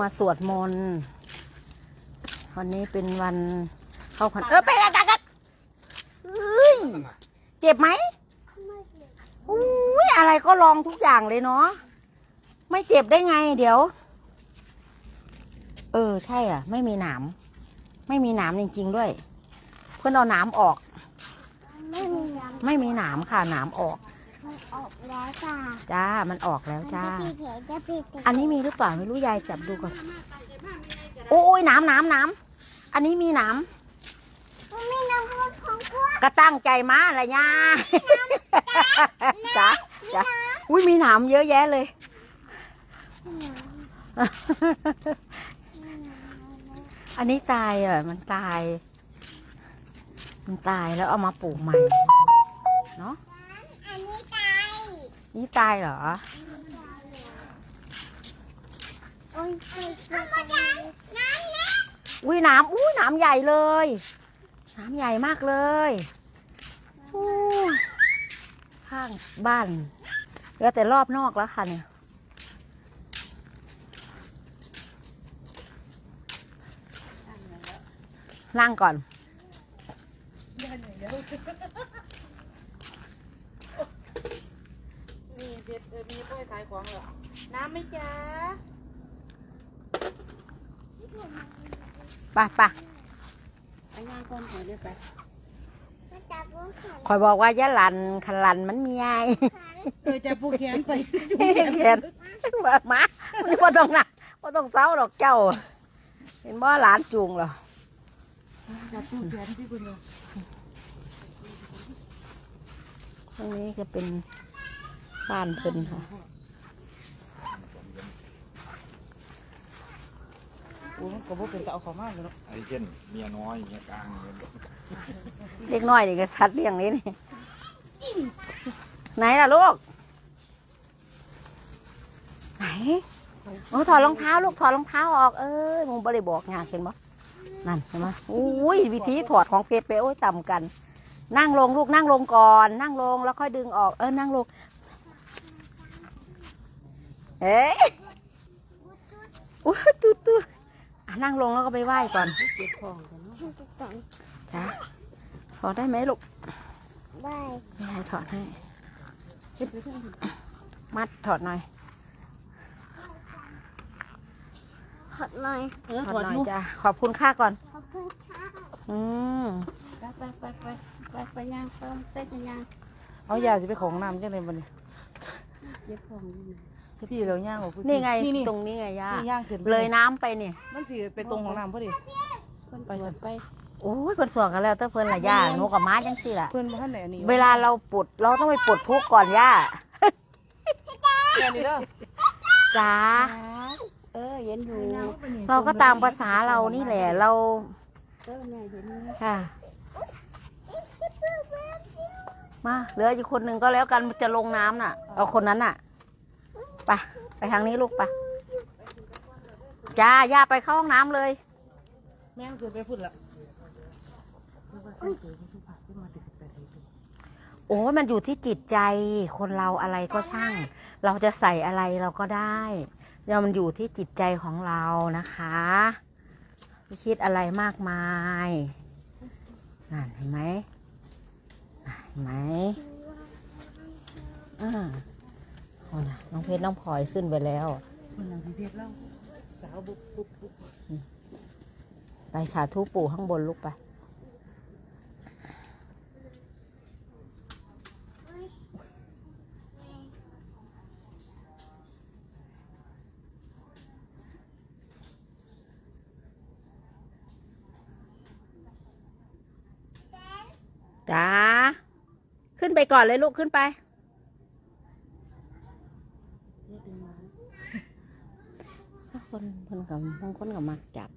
มาสวดมนต์วันนี้เป็นวันเข้าพันเออไปแล้วกันกันเฮ้ยเจ็บไหมอุ้ยอะไรก็ลองทุกอย่างเลยเนาะไม่เจ็บได้ไง เดี๋ยว เออใช่อะ ไม่มีหนามไม่มีหนามจริง ๆ ด้วย เพื่อนเอาหนามออก ไม่มีน้ไม่มีหนามค่ะหนามออกำมันออก แล้วจ้าจ้ามันออกแล้วจ้ามันจะปิดจะปิดอันนี้มีหรือเปล่าไม่รู้ยายจับดูก่อนโอ้ยหน้ำหน้ำหน้ำอันนี้มีหน้มันมีน้ำพุของกล้วยำก็ตั้งใจมาละย่าจ้าจ้าอุ้ยมีหน้ำเยอะแยะเลย อันนี้ตายอะมันตาย มันตายแล้วเอามาปลูกใหม่เนาะอันนี้ตาย นี่ตายเหรอวิ่งน้ำอุ้ยน้ำอุ้ยน้ำใหญ่เลย น้ำใหญ่มากเลยอู้ข้างบ้านเหลือแต่รอบนอกแล้วค่ะเนี่ยนั่งก่อน มีเพชรเออมีป้ายขายของเหรอน้ำไหมจ๊ะไปไปไปย่างก้อนหอยด้วยไปมันจับลูกขันคอยบอกว่าอย่าลันคันลันมันมีไงเออจะปูแขนไปเขียนบอกมาไม่พอต้องนะพอต้องเศร้าดอกเจ้า เห็นบ่หลานจูงเหรอจะปูแขนที่คุณเนี่ยตรงนี้ก็เป็น บ้านเพิ่นค่ะปูมันก็บ่เป็นแต่เอาของมากเลยเนาะไอ้เช่นเมียน้อยเมียกลางเนี่ยเด็กน้อยนี่ก็ชัดเรียงนี้นี่ไหนล่ะลูก ไหนโอ้ถอดรองเท้าลูกถอดรองเท้าออกเอ้ยมึงบ่ได้บอกงานเห็นบ่นั่นเห็นไหมอุ้ยวิธีถอดของเพชรไปโอ้ยต่ำกัน นั่งลงลูกนั่งลงก่อน นั่งลงแล้วค่อยดึงออกเออนั่งลง เอ๊ะอู้ตุ๊ดตุ๊ดอะนั่งลงแล้วก็ไปไหว้ก่อนเก็บของกันเนาะมันจะจังจ้ะถอดได้ไหมลูกได้ยายถอดให้ มัดถอดหน่อยขอดหน่อยเออถถออดดหน่อยลูกจ้ะขอบคุณค่าก่อน ขอบคุณค่ะอืมไปไปไปไปไปไปย่างเพิ่มเส้นย่างเอายาจะไปของน้ำจังเลยบัดนี้เก็บของอยู่นี่ พี่เราย่างบอกนี่ไงนี่นี่ตรงนี้ไงย่านี่ย่างขึ้นเลยน้ำไปเนี่ยมันสิไปตรงของน้ำพอดีไปสวนไป โอ้ยเพิ่นสวงกันแล้วแต่เพิ่นละย่าหนูกับม้าจังสิล่ะ เพื่อนบ้านไหนอันนี้เวลาเราปลดเราต้องไปปลดทุกข์ก่อนย่าแค่นี้เด้อจ้าเออเย็นอยู่เราก็ตามภาษาเรานี่แหละเราเออแม่เห็นค่ะ มาเหลืออีกคนหนึ่งก็แล้วกันจะลงน้ำน่ะ เอาคนนั้นน่ะ ไปไปทางนี้ลูกไปจ้าย่าไปเข้าห้องน้ำเลย แม่งคือไปพูดละโอ้ยมันอยู่ที่จิตใจ คนเราอะไรก็ช่าง เราจะใส่อะไรเราก็ได้เรามันอยู่ที่จิตใจของเรานะคะไม่คิดอะไรมากมายนั่นเห็นไหมน่ะเห็นไหมอ่า โอ้นะน้องเพชรน้องพลอยขึ้นไปแล้ว คนหลังพี่เพชรเล่าสาวบุกบุกบุกไปสาธุปู่ข้างบนลูกไป จ้า ขึ้นไปก่อนเลยลูกขึ้นไป คนคนกับบางคนกับมักจับ